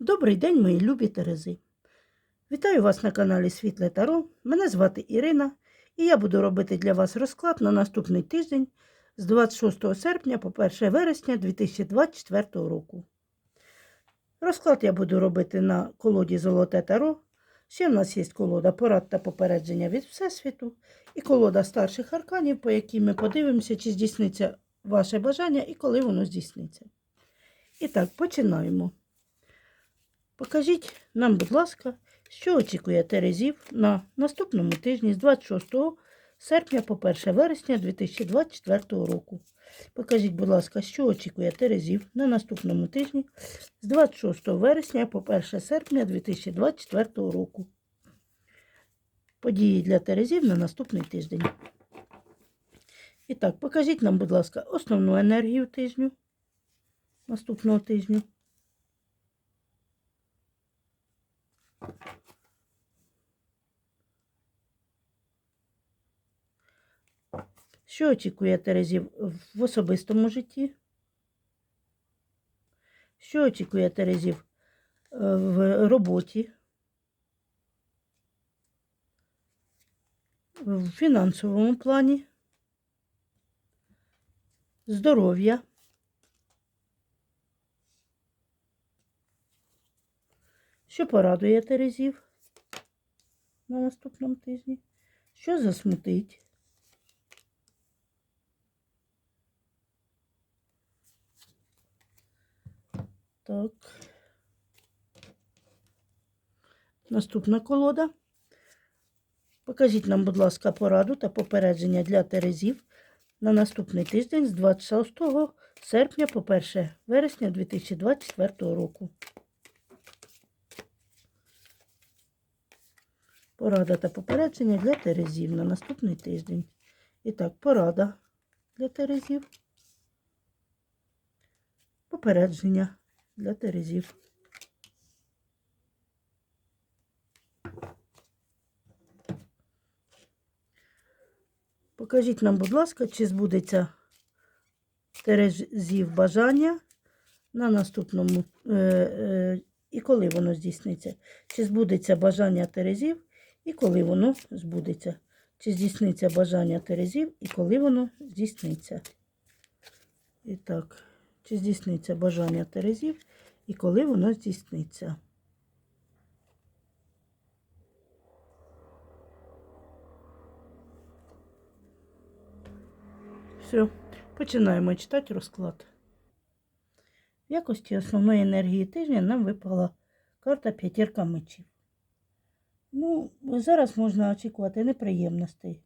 Добрий день, мої любі Терези. Вітаю вас на каналі Світле Таро. Мене звати Ірина, і я буду робити для вас розклад на наступний тиждень з 26 серпня по 1 вересня 2024 року. Розклад я буду робити на колоді Золоте Таро. Ще в нас є колода порад та попередження від Всесвіту і колода старших арканів, по якій ми подивимося, чи здійсниться ваше бажання і коли воно здійсниться. І так, починаємо. Покажіть нам, будь ласка, що очікує Терезів на наступному тижні з 26 серпня по 1 вересня 2024 року. Покажіть, будь ласка, що очікує Терезів на наступному тижні з 26 вересня по 1 серпня 2024 року. Події для Терезів на наступний тиждень. І так, покажіть нам, будь ласка, основну енергію тижню. Наступного тижню. Що очікує Терезів в особистому житті? Що очікує Терезів в роботі? В фінансовому плані? Здоров'я? Що порадує Терезів на наступному тижні? Що засмутить? Так. Наступна колода. Покажіть нам, будь ласка, пораду та попередження для Терезів на наступний тиждень з 26 серпня по 1 вересня 2024 року. Порада та попередження для Терезів на наступний тиждень. І так, порада для Терезів. Попередження для Терезів. Покажіть нам, будь ласка, чи збудеться Терезів бажання на наступному е, е, і коли воно здійсниться. Чи збудеться бажання Терезів і коли воно збудеться. Чи здійсниться бажання Терезів і коли воно здійсниться. І так, чи здійсниться бажання Терезів і коли воно здійсниться. Все, починаємо читати розклад. В якості основної енергії тижня нам випала карта п'ятірка мечів. Ну, зараз можна очікувати неприємностей,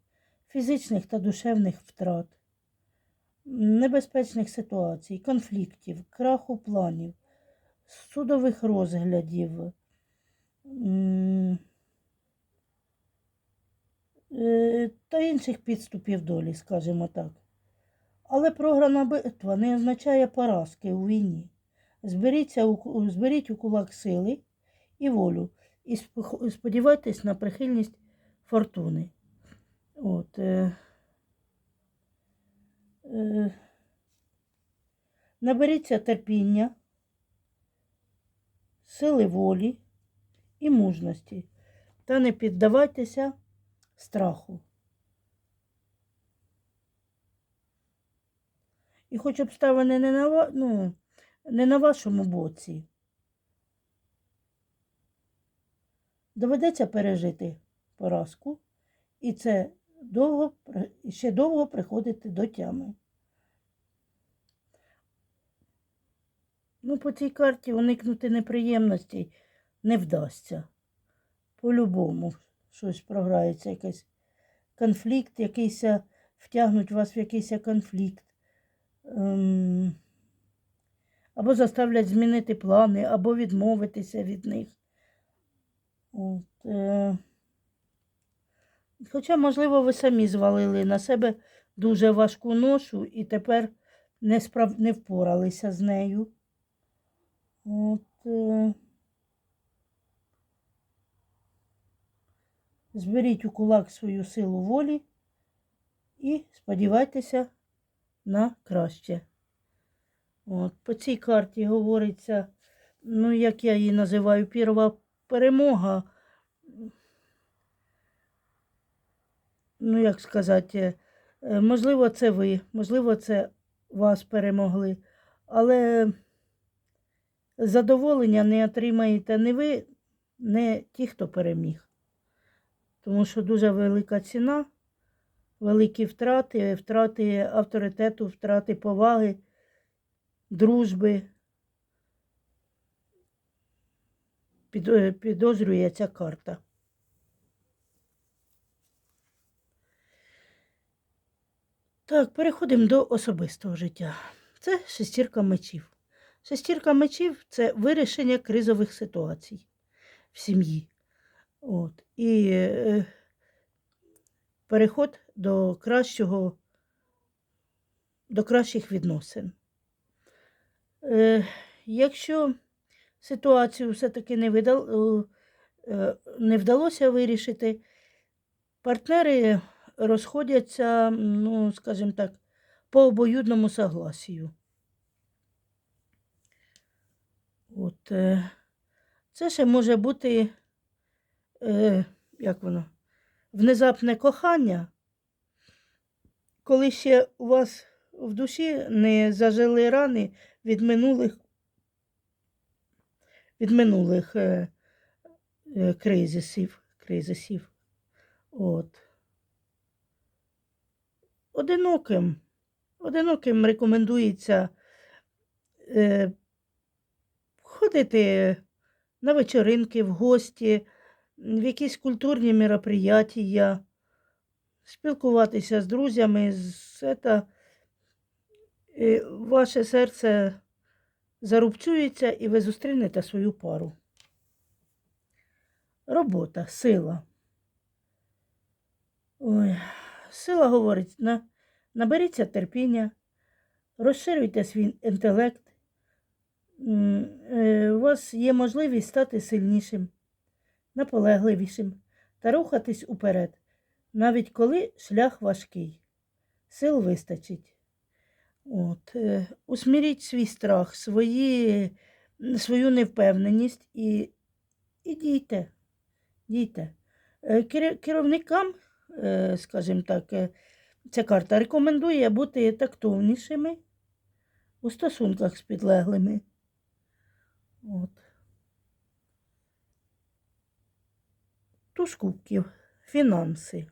фізичних та душевних втрат, небезпечних ситуацій, конфліктів, краху планів, судових розглядів. е, Та інших підступів долі, скажімо так. Але програна битва не означає поразки у війні. Зберіться зберіть у кулак сили і волю і сподівайтесь на прихильність фортуни. От, е, е, наберіться терпіння, сили волі і мужності, та не піддавайтеся страху. І хоч обставини не на, ну, не на вашому боці, доведеться пережити поразку, і це довго, ще довго приходити до тями. Ну, по цій карті уникнути неприємностей не вдасться. По-любому щось програється, якийсь конфлікт, якийсь втягнуть вас в якийсь конфлікт. Ем, або заставлять змінити плани, або відмовитися від них. От, е... Хоча, можливо, ви самі звалили на себе дуже важку ношу і тепер не, справ... не впоралися з нею. От, е... Зберіть у кулак свою силу волі і сподівайтеся на краще. От, по цій карті говориться ну, як я її називаю, пірова перемога. Ну, як сказати, е, можливо, це ви, можливо, це вас перемогли, але задоволення не отримаєте не ви, не ті, хто переміг. Тому що дуже велика ціна, великі втрати, втрати авторитету, втрати поваги, дружби. Під- е, Підозрює ця карта. Так, переходимо до особистого життя. Це шестірка мечів. Шестірка мечів це вирішення кризових ситуацій в сім'ї. От. І е, переход до кращого, до кращих відносин. Е, якщо ситуацію все-таки не, видал, е, не вдалося вирішити, партнери розходяться, ну, скажімо так, по обоюдному согласію. От, е, це ще може бути, е, як воно, внезапне кохання, коли ще у вас в душі не зажили рани від минулих, від минулих е, е, кризисів, кризисів. От. Одиноким, одиноким рекомендується е, ходити на вечоринки, в гості, в якісь культурні мероприятия, спілкуватися з друзями, з это, е, ваше серце зарубцюється і ви зустрінете свою пару. Робота, сила. Ой, сила говорить, на, наберіться терпіння, розширюйте свій інтелект. Е, У вас є можливість стати сильнішим, наполегливішим та рухатись уперед, навіть коли шлях важкий. Сил вистачить. От, е, усміріть свій страх, свої, свою невпевненість і, і дійте. дійте. Е, Керівникам, е, скажімо так, ця карта рекомендує бути тактовнішими у стосунках з підлеглими. От. Туз кубків, фінанси.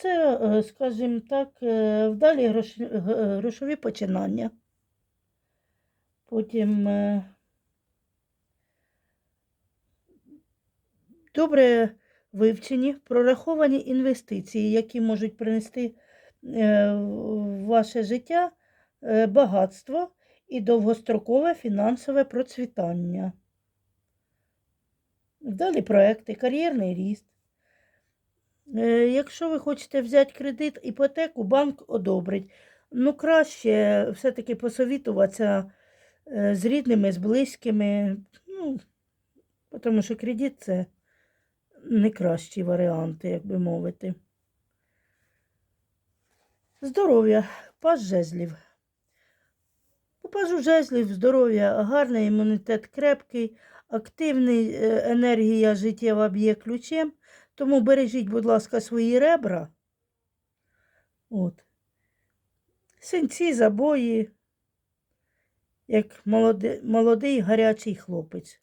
Це, е, скажімо так, е, вдалі е, грошові починання. Потім добре вивчені, прораховані інвестиції, які можуть принести в ваше життя багатство і довгострокове фінансове процвітання. Вдалі проекти, кар'єрний ріст. Е, Якщо ви хочете взяти кредит, іпотеку, банк одобрить. Ну, краще все-таки посовітуватися е, з рідними, з близькими. Ну, тому що кредит це не кращі варіанти, як би мовити. Здоров'я, паж жезлів. У пажу жезлів здоров'я, гарний імунітет крепкий, активний е, енергія життєва б'є ключем. Тому бережіть, будь ласка, свої ребра. От. Синці, забої, як молодий, молодий гарячий хлопець.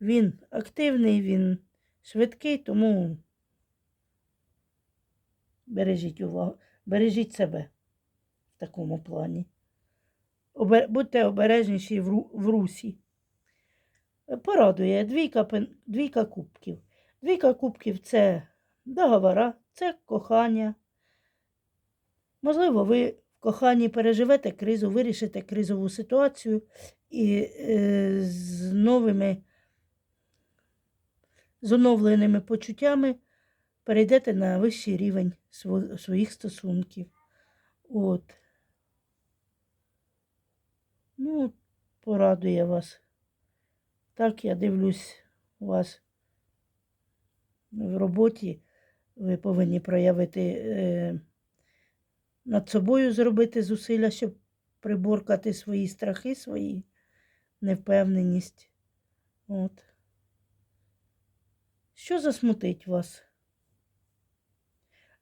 Він активний, він швидкий, тому бережіть увагу, бережіть себе в такому плані. Обе- Будьте обережніші в, в русі. Порадує двійка, двійка кубків. Двійка кубків це договора, це кохання. Можливо, ви в коханні переживете кризу, вирішите кризову ситуацію і е, з новими, з оновленими почуттями перейдете на вищий рівень сво- своїх стосунків. От. Ну, порадує вас. Так, я дивлюсь у вас в роботі. Ви повинні проявити е, над собою зробити зусилля, щоб приборкати свої страхи, свої невпевненість. От. Що засмутить вас?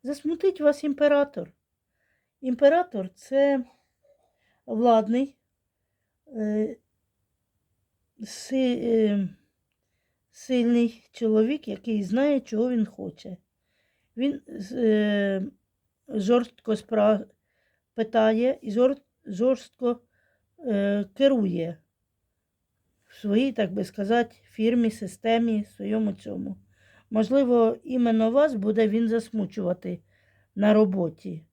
Засмутить вас імператор. Імператор це владний, е, си, е, сильний чоловік, який знає, чого він хоче. Він е, жорстко спра... питає і жор... жорстко е, керує в своїй, так би сказати, фірмі, системі, своєму цьому. Можливо, іменно вас буде він засмучувати на роботі.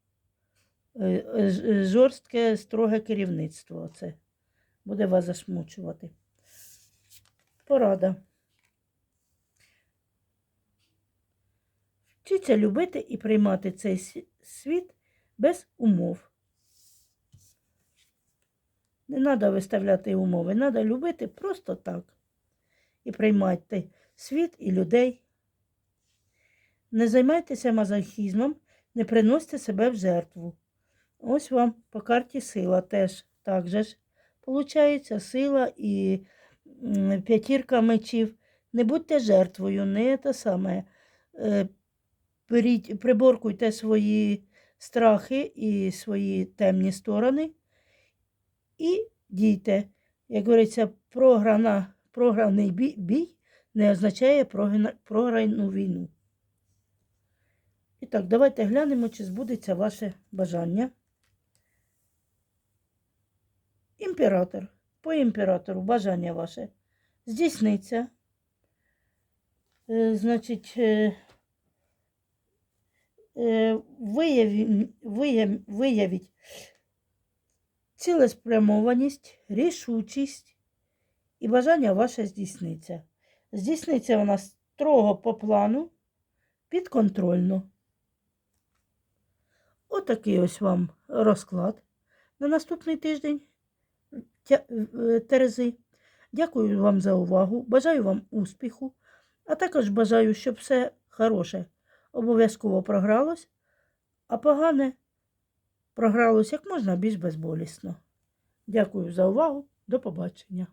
Е, е, е, Жорстке, строге керівництво це буде вас засмучувати. Порада. Вчіться любити і приймати цей світ без умов. Не треба виставляти умови, треба любити просто так. І приймати світ і людей. Не займайтеся мазохізмом, не приносьте себе в жертву. Ось вам по карті сила теж так же ж. Получається сила і п'ятірка мечів. Не будьте жертвою, не те саме. Е, беріть, приборкуйте свої страхи і свої темні сторони і дійте. Як говориться, програна, програний бій, бій не означає програну війну. І так, давайте глянемо, чи збудеться ваше бажання. Імператор. По імператору бажання ваше здійсниться. Е, значить, е, вияві, вияв, виявіть цілеспрямованість, рішучість і бажання ваше здійсниться. Здійсниться вона строго по плану, підконтрольно. Отакий ось вам розклад на наступний тиждень е, Терези. Дякую вам за увагу. Бажаю вам успіху, а також бажаю, щоб все хороше обов'язково програлось, а погане програлось як можна більш безболісно. Дякую за увагу. До побачення.